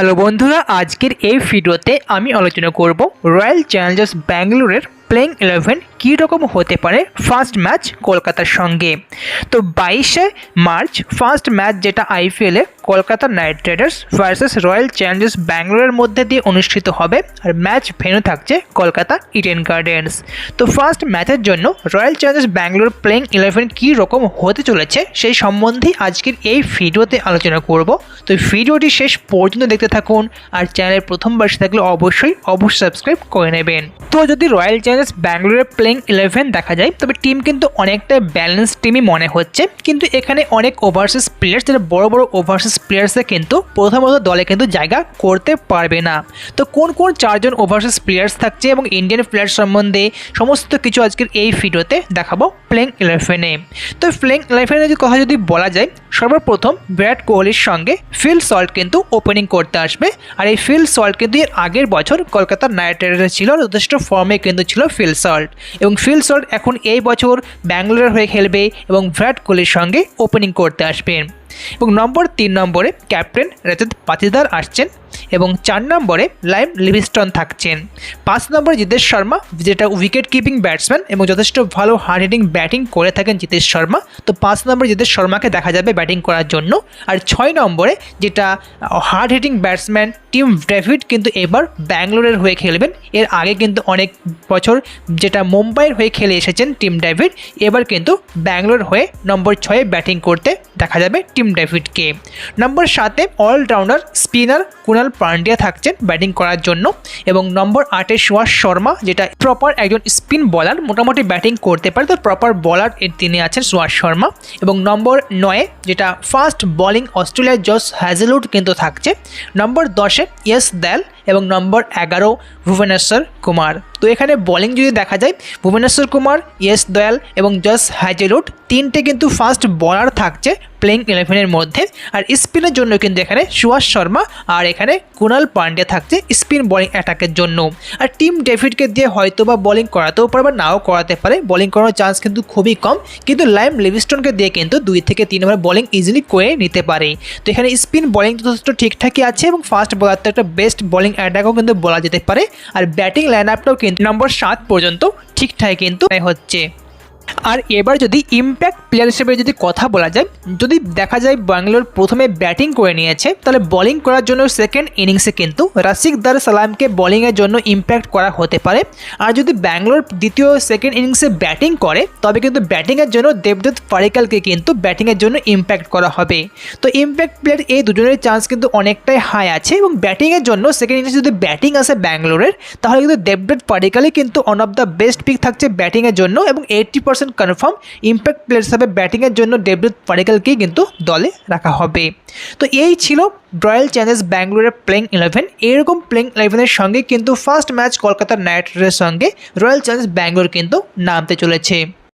Hello বন্ধুরা আজকের এই ভিডিওতে আমি আলোচনা করব রয়্যাল চ্যালেঞ্জার্স ব্যাঙ্গালোরের প্লেইং ইলেভেন কী রকম হতে পারে ফার্স্ট ম্যাচ কলকাতার সঙ্গে? তো বাইশে মার্চ ফার্স্ট ম্যাচ যেটা আইপিএলে Kolkata Knight Riders versus Royal Challengers ব্যাঙ্গালোরের মধ্যে দিয়ে অনুষ্ঠিত হবে আর ম্যাচ ভেন্যু থাকছে কলকাতা ইডেন গার্ডেন্স তো ফার্স্ট ম্যাচের জন্য Royal Challengers Bangalore playing eleven কী রকম হতে চলেছে সেই সম্বন্ধেই আজকের এই ভিডিওতে আলোচনা করব। তো ভিডিওটি শেষ পর্যন্ত দেখতে থাকুন আর চ্যানেলের প্রথমবার থাকলে অবশ্যই অবশ্যই সাবস্ক্রাইব করে নেবেন। তো যদি রয়্যাল চ্যালেঞ্জার্স ব্যাঙ্গালোরের প্লেইং ইলেভেন দেখা যায়। তবে টিম কিন্তু অনেকটা ব্যালেন্স টিমই মনে হচ্ছে। কিন্তু এখানে অনেক ওভারসিজ প্লেয়ার্স যারা বড় বড় ওভারসিজ প্লেয়ার্সে কিন্তু প্রথমত দলে কিন্তু জায়গা করতে পারবে না। তো কোন কোন চারজন ওভারসিজ প্লেয়ার্স থাকছে এবং ইন্ডিয়ান প্লেয়ার সম্বন্ধে সমস্ত কিছু আজকের এই ভিডিওতে দেখাবো প্লেইং ইলেভেনে তো প্লেইং ইলেভেনের কথা যদি বলা যায়, সর্বপ্রথম বিরাট কোহলির সঙ্গে ফিল সল্ট কিন্তু ওপেনিং করতে আসবে। আর এই ফিল সল্ট কিন্তু এর আগের বছর কলকাতা নাইট রাইডার্সে ছিল, যথেষ্ট ফর্মে কিন্তু ছিল ফিল সল্ট এবং ফিল সল্ট এখন এই বছর ব্যাঙ্গালোরের হয়ে খেলবে এবং বিরাট কোহলির সঙ্গে ওপেনিং করতে আসবেন এবং নম্বর তিন নম্বরে ক্যাপ্টেন রজত পাতিদার আসছেন এবং চার নম্বরে লাইম লিভিস্টন থাকছেন। পাঁচ নম্বরে জিতেশ শর্মা, যেটা উইকেট কিপিং ব্যাটসম্যান এবং যথেষ্ট ভালো হার্ড হিটিং ব্যাটিং করে থাকেন জিতেশ শর্মা। তো পাঁচ নম্বরে জিতেশ শর্মাকে দেখা যাবে ব্যাটিং করার জন্য। আর ছয় নম্বরে যেটা hard hitting batsman Tim David কিন্তু এবার ব্যাঙ্গালোরের হয়ে খেলবেন। এর আগে কিন্তু অনেক বছর যেটা মুম্বাইয়ের হয়ে খেলে এসেছেন টিম ডেভিড এবার কিন্তু ব্যাঙ্গালোর হয়ে নম্বর ছয়ে ব্যাটিং করতে দেখা যাবে টিম ডেভিডকে নম্বর সাতে অলরাউন্ডার স্পিনার কুণাল পান্ডিয়া থাকছেন ব্যাটিং করার জন্য। এবং নম্বর আটে সুভাষ শর্মা, যেটা প্রপার একজন স্পিন বলার মোটামুটি ব্যাটিং করতে পারে, তো প্রপার বলার তিনি আছেন সুভাষ শর্মা। এবং নম্বর নয়ে, যেটা ফার্স্ট বলিং অস্ট্রেলিয়ার জস হ্যাজেলউড কিন্তু থাকছে। নম্বর দশে ইয়েস দেল এবং নম্বর এগারো, ভুবনেশ্বর কুমার। তো এখানে বোলিং যদি দেখা যায়, ভুবনেশ্বর কুমার ইয়েস দয়াল এবং জস হ্যাজেলউড তিনটে কিন্তু ফার্স্ট বলার থাকছে প্লেইং ইলেভেনের মধ্যে। আর স্পিনের জন্য কিন্তু এখানে সুভাষ শর্মা আর এখানে কুণাল পান্ডে থাকছে স্পিন বোলিং অ্যাটাকের জন্য। আর টিম ডেভিডকে দিয়ে হয়তো বা বোলিং করাতেও পারে বা নাও করাতে পারে বোলিং করানোর চান্স কিন্তু খুবই কম। কিন্তু লাইম লিভিস্টনকে দিয়ে কিন্তু দুই থেকে তিন ওভার বোলিং ইজিলি করে নিতে পারে। তো এখানে স্পিন বোলিং যথেষ্ট ঠিকঠাকই আছে এবং ফার্স্ট বোলার তো একটা বেস্ট বোলিং অ্যাটাকও কিন্তু বলা যেতে পারে। আর ব্যাটিং লাইন আপটাও কিন্তু নম্বর সাত পর্যন্ত ঠিকঠাক কিন্তু হচ্ছে। আর এবার যদি ইম্প্যাক্ট প্লেয়ার হিসেবে যদি কথা বলা যায়, যদি দেখা যায় ব্যাঙ্গালোর প্রথমে ব্যাটিং করে নিয়েছে, তাহলে বোলিং করার জন্য সেকেন্ড ইনিংসে কিন্তু রাসিক দার সালামকে বোলিংয়ের জন্য ইম্প্যাক্ট করা হতে পারে। আর যদি ব্যাঙ্গালোর দ্বিতীয় সেকেন্ড ইনিংসে ব্যাটিং করে, তবে কিন্তু ব্যাটিংয়ের জন্য দেবদত্ত পারিকালকে কিন্তু ব্যাটিংয়ের জন্য ইম্প্যাক্ট করা হবে। তো ইম্প্যাক্ট প্লেয়ার এই দুজনের চান্স কিন্তু অনেকটাই হাই আছে এবং ব্যাটিংয়ের জন্য সেকেন্ড ইনিংসে যদি ব্যাটিং আসে ব্যাঙ্গালোরের তাহলে কিন্তু দেবদত্ত পারিকালই কিন্তু one of the best pick থাকছে ব্যাটিংয়ের জন্য এবং eighty percent confirm impact player হিসাবে ব্যাটিংয়ের জন্য ডেভিড পারিকালকেই কিন্তু দলে রাখা হবে। তো এই ছিল রয়্যাল চ্যালেঞ্জার্স ব্যাঙ্গালোরের প্লেইং ইলেভেন এরকম প্লেইং ইলেভেনের সঙ্গে কিন্তু ফার্স্ট ম্যাচ কলকাতা নাইট রাইডার্সের সঙ্গে রয়্যাল চ্যালেঞ্জার্স ব্যাঙ্গালোর কিন্তু নামতে চলেছে।